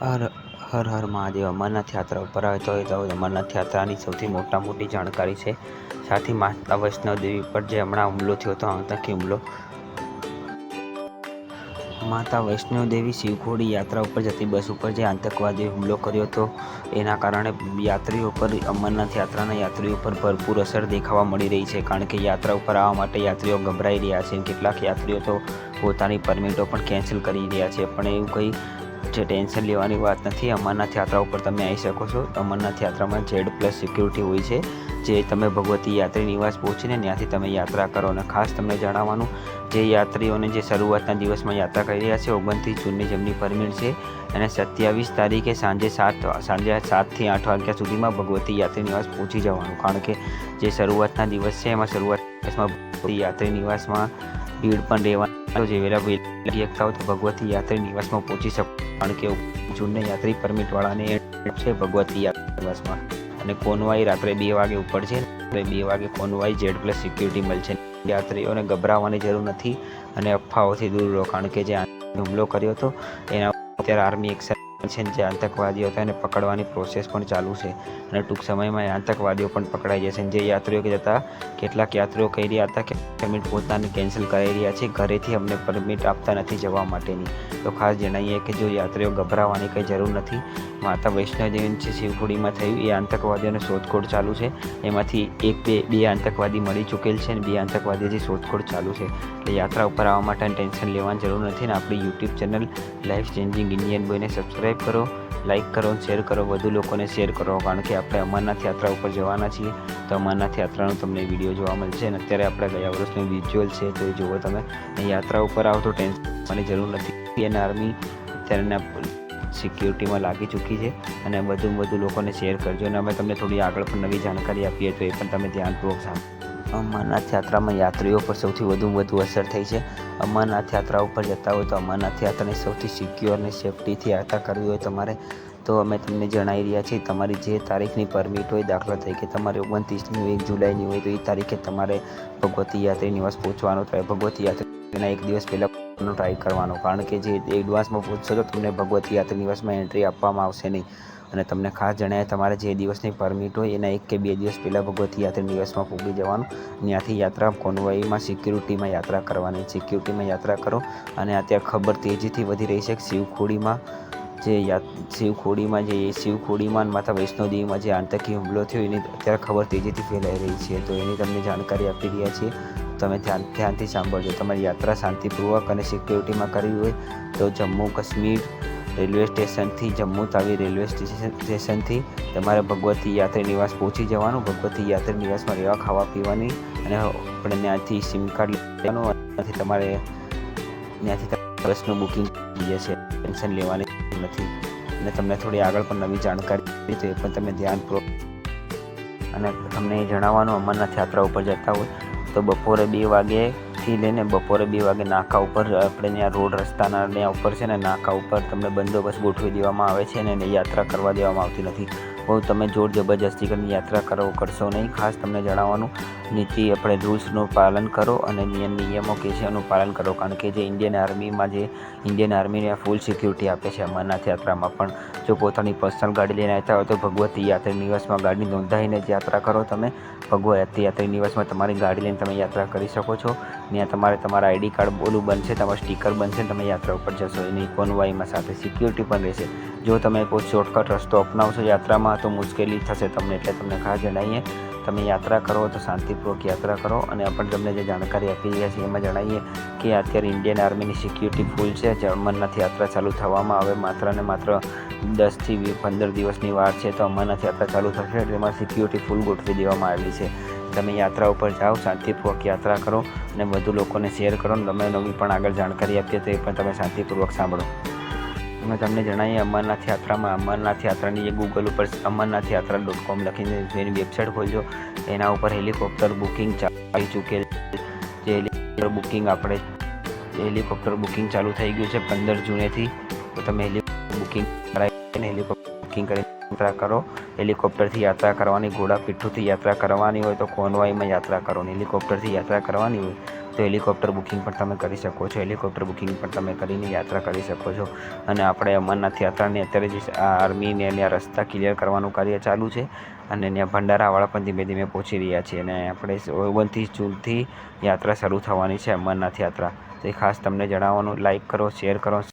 હર હર હર મહાદેવ, અમરનાથ યાત્રા ઉપર આવે તો તો અમરનાથ યાત્રાની સૌથી મોટા મોટી જાણકારી છે. સાથે માતા વૈષ્ણવદેવી પર જે હમણાં હુમલો થયો હતો આતંકી હુમલો. માતા વૈષ્ણવદેવી શિવખોડી યાત્રા ઉપર જતી બસ ઉપર જે આતંકવાદીએ હુમલો કર્યો હતો, એના કારણે યાત્રીઓ પર અમરનાથ યાત્રાના યાત્રીઓ પર ભરપૂર અસર દેખાવા મળી રહી છે. કારણ કે યાત્રા ઉપર આવવા માટે યાત્રીઓ ગભરાઈ રહ્યા છે કેટલાક યાત્રીઓ તો પોતાની પરમિટો પણ કેન્સલ કરી રહ્યા છે. પણ એવું કંઈ જે ટેન્શન લેવાની વાત નથી, અમરનાથ યાત્રા ઉપર તમે આવી શકો છો. અમરનાથ યાત્રામાં જેડ પ્લસ સિક્યુરિટી હોય છે, જે તમે ભગવતી યાત્રી નિવાસ પહોંચીને ત્યાંથી તમે યાત્રા કરો. અને ખાસ તમને જણાવવાનું, જે યાત્રીઓને જે શરૂઆતના દિવસમાં યાત્રા કરી રહ્યા છે ઓગણત્રીસ જૂનની જેમની પરમિટ છે. અને સત્યાવીસ તારીખે સાંજે સાત સાંજે સાતથી આઠ વાગ્યા સુધીમાં ભગવતી યાત્રી નિવાસ પહોંચી જવાનું. કારણ કે જે શરૂઆતના દિવસ છે, એમાં શરૂઆત યાત્રી નિવાસમાં ભીડ પણ રહેવાની જે વેલા એક એકતા તો ભગવતી યાત્રી નિવાસમાં પહોંચી શકો. કારણ કે જૂનને યાત્રી પરમિટવાળાને છે ભગવતી નિવાસમાં. અને કોનવાઈ રાત્રે બે વાગે ઉપડશે રાત્રે બે વાગે કોનવાઈ જેડ પ્લસ સિક્યુરિટી મળશે યાત્રીઓને ગભરાવાની જરૂર નથી અને અફવાઓથી દૂર રહો. કારણ કે જે હુમલો કર્યો હતો, એના અત્યારે આર્મી એક્શન છે જે આતંકવાદીઓ હતા એને પકડવાની પ્રોસેસ પણ ચાલુ છે. અને ટૂંક સમયમાં એ આતંકવાદીઓ પણ પકડાઈ જશે. જે યાત્રીઓ કે જતા કેટલાક યાત્રીઓ કહી રહ્યા હતા કે પેમેન્ટ પોતાને કેન્સલ કરાવી રહ્યા છે. ઘરેથી અમને પરમિટ આપતા નથી જવા માટેની. તો ખાસ જણાવીએ કે જો યાત્રીઓ ગભરાવાની કંઈ જરૂર નથી. માતા વૈષ્ણવદેવીની છે શિવખોડીમાં થયું, એ આતંકવાદીઓને શોધખોળ ચાલુ છે. એમાંથી એક બે બે આતંકવાદી મળી ચૂકેલ છે અને બે આતંકવાદીઓથી શોધખોળ ચાલુ છે. એટલે યાત્રા ઉપર આવવા માટે ટેન્શન લેવાની જરૂર નથી ને આપણી YouTube channel life changing Indian બોયને subscribe કરો લાઈક કરો શેર કરો. વધુ લોકોને શેર કરો, કારણ કે આપણે અમરનાથ યાત્રા ઉપર જવાના છીએ. તો અમરનાથ યાત્રાનો તમને વીડિયો જોવા મળશે અને અત્યારે આપણે ગયા વર્ષનું વિઝ્યુઅલ છે, તો એ જુઓ તમે. યાત્રા ઉપર આવો તો ટેન્શન લેવાની જરૂર નથી. અને આર્મી અત્યારે સિક્યુરિટીમાં લાગી ચૂકી છે અને વધુ વધુ લોકોને શેર કરજો. અને અમે તમને થોડી આગળ પણ નવી જાણકારી આપીએ તો એ પણ તમે ધ્યાનપૂર્વક સાંભળો અમરનાથ યાત્રામાં યાત્રીઓ પર સૌથી વધુ વધુ અસર થઈ છે. અમરનાથ યાત્રા ઉપર જતા હોય તો અમરનાથ યાત્રાને સૌથી સિક્યોર અને સેફટીથી યાત્રા કરવી હોય તમારે તો અમે તમને જણાવી રહ્યા છીએ, તમારી જે તારીખની પરમિટ હોય, દાખલા તરીકે તમારે ઓગણત્રીસની એક જુલાઈની હોય તો એ તારીખે તમારે ભગવતી યાત્રી નિવાસ પહોંચવાનો થાય ભગવતી યાત્રીના એક દિવસ પહેલાં ટ્રાય કરવાનો, કારણ કે જે એડવાન્સમાં પૂછશો તો તમને ભગવતી યાત્રી નિવાસમાં એન્ટ્રી આપવામાં આવશે નહીં. અને તમને ખાસ જણાવે તમારે જે દિવસની પરમિટ હોય, એના એક કે બે દિવસ પહેલાં ભગવતી યાત્રા નિવાસમાં પૂગી જવાનું. ત્યાંથી યાત્રા કોનવાઈમાં, સિક્યુરિટીમાં યાત્રા કરવાની. સિક્યુરિટીમાં યાત્રા કરો અને અત્યારે ખબર તેજીથી વધી રહી છે શિવખોડીમાં જે શિવખોડીમાં જે, શિવખોડીમાં માતા વૈષ્ણોદેવીમાં જે આતંકી હુમલો થયો, એની અત્યારે ખબર તેજીથી ફેલાઈ રહી છે. તો એની તમને જાણકારી આપી રહ્યા છીએ. તમે ધ્યાન, ધ્યાનથી સાંભળજો. તમારી યાત્રા શાંતિપૂર્વક અને સિક્યુરિટીમાં કરવી હોય તો જમ્મુ કાશ્મીર રેલવે સ્ટેશનથી જમ્મુ તાવી રેલવે સ્ટેશનથી તમારે ભગવતી યાત્રી નિવાસ પહોંચી જવાનું. ભગવતી યાત્રી નિવાસમાં રહેવા, ખાવા પીવાની અને આપણે ત્યાંથી સિમ કાર્ડ લેવાનું ત્યાંથી તમારે ત્યાંથી બસનું બુકિંગ થઈ જશે ટેન્શન લેવાની નથી. અને તમને થોડી આગળ પણ નવી જાણકારી તો એ પણ તમે ધ્યાનપૂર્વક અને તમને જણાવવાનું અમરનાથ યાત્રા ઉપર જતા હોય તો બપોરે બે વાગ્યેથી લઈને બપોરે બે વાગે નાકા ઉપર આપણે ત્યાં રોડ રસ્તાના ત્યાં ઉપર છે ને, નાકા ઉપર તમને બંદોબસ્ત ગોઠવી દેવામાં આવે છે અને યાત્રા કરવા દેવામાં આવતી નથી. બહુ તમે જોર જબરજસ્તી કરીને યાત્રા કરો, કરશો નહીં. ખાસ તમને જણાવવાનું, નીતિ આપણે રૂલ્સનું પાલન કરો અને નિયમો કે છે એનું પાલન કરો. કારણ કે જે ઇન્ડિયન આર્મીમાં જે, ઇન્ડિયન આર્મીને ફૂલ સિક્યુરિટી આપે છે અમરનાથ યાત્રામાં. પણ જો પોતાની પર્સનલ ગાડી લઈને આવતા હોય તો ભગવતી યાત્રા નિવાસમાં ગાડી નોંધાવીને જ યાત્રા કરો તમે. ભગવતી યાત્રી નિવાસમાં તમારી ગાડી લઈને તમે યાત્રા કરી શકો છો. ત્યાં તમારે તમારા આઈડી કાર્ડ બોલું બનશે, તમારું સ્ટીકર બનશે તમે યાત્રા ઉપર જશો. એની કોનવાઈમાં સાથે સિક્યુરિટી પણ રહેશે. જો તમે કોઈ શોર્ટકટ રસ્તો અપનાવશો યાત્રામાં તો મુશ્કેલી થશે તમને એટલે તમને ખાસ જણાવીએ. તમે યાત્રા કરો તો શાંતિપૂર્વક યાત્રા કરો અને આપણે તમને જે જાણકારી આપી રહ્યા છીએ એમાં જણાવીએ કે અત્યારે ઇન્ડિયન આર્મીની સિક્યુરિટી ફૂલ છે. અમરનાથ યાત્રા ચાલુ થવામાં આવે માત્ર ને માત્ર દસથી પંદર દિવસની વાર છે તો અમરનાથ યાત્રા ચાલુ થશે એટલે એમાં સિક્યુરિટી ફૂલ ગોઠવી દેવામાં આવેલી છે. તમે યાત્રા ઉપર જાઓ, શાંતિપૂર્વક યાત્રા કરો અને વધુ લોકોને શેર કરો અને તમે નવી પણ આગળ જાણકારી આપીએ તો એ પણ તમે શાંતિપૂર્વક સાંભળો. અમે તમને જણાવીએ, અમરનાથ યાત્રામાં અમરનાથ યાત્રાની જે ગૂગલ ઉપર અમરનાથ યાત્રા ડોટ કોમ લખીને એની વેબસાઇટ ખોલજો. એના ઉપર હેલિકોપ્ટર બુકિંગ ચાલી ચૂકેલ જે હેલિકોપ્ટર બુકિંગ આપણે, હેલિકોપ્ટર બુકિંગ ચાલુ થઈ ગયું છે પંદર જૂનેથી. તો તમે હેલિકોપ્ટર બુકિંગ કરાવીને હેલિકોપ્ટર બુકિંગ કરી યાત્રા કરો. હેલિકોપ્ટરથી યાત્રા કરવાની ઘોડા પીઠુથી યાત્રા કરવાની હોય તો કોનવાઈમાં યાત્રા કરો. હેલિકોપ્ટરથી યાત્રા કરવાની હોય તો હેલિકોપ્ટર બુકિંગ પણ તમે કરી શકો છો. હેલિકોપ્ટર બુકિંગ પણ તમે કરીને યાત્રા કરી શકો છો. અને આપણે અમરનાથ યાત્રાની અત્યારે જે આર્મીને ત્યાં રસ્તા ક્લિયર કરવાનું કાર્ય ચાલુ છે. અને ત્યાં ભંડારાવાળા પણ ધીમે ધીમે પહોંચી રહ્યા છે. અને આપણે ઓગણત્રીસ જૂનથી યાત્રા શરૂ થવાની છે અમરનાથ યાત્રા. તો એ ખાસ તમને જણાવવાનું લાઈક કરો શેર કરો.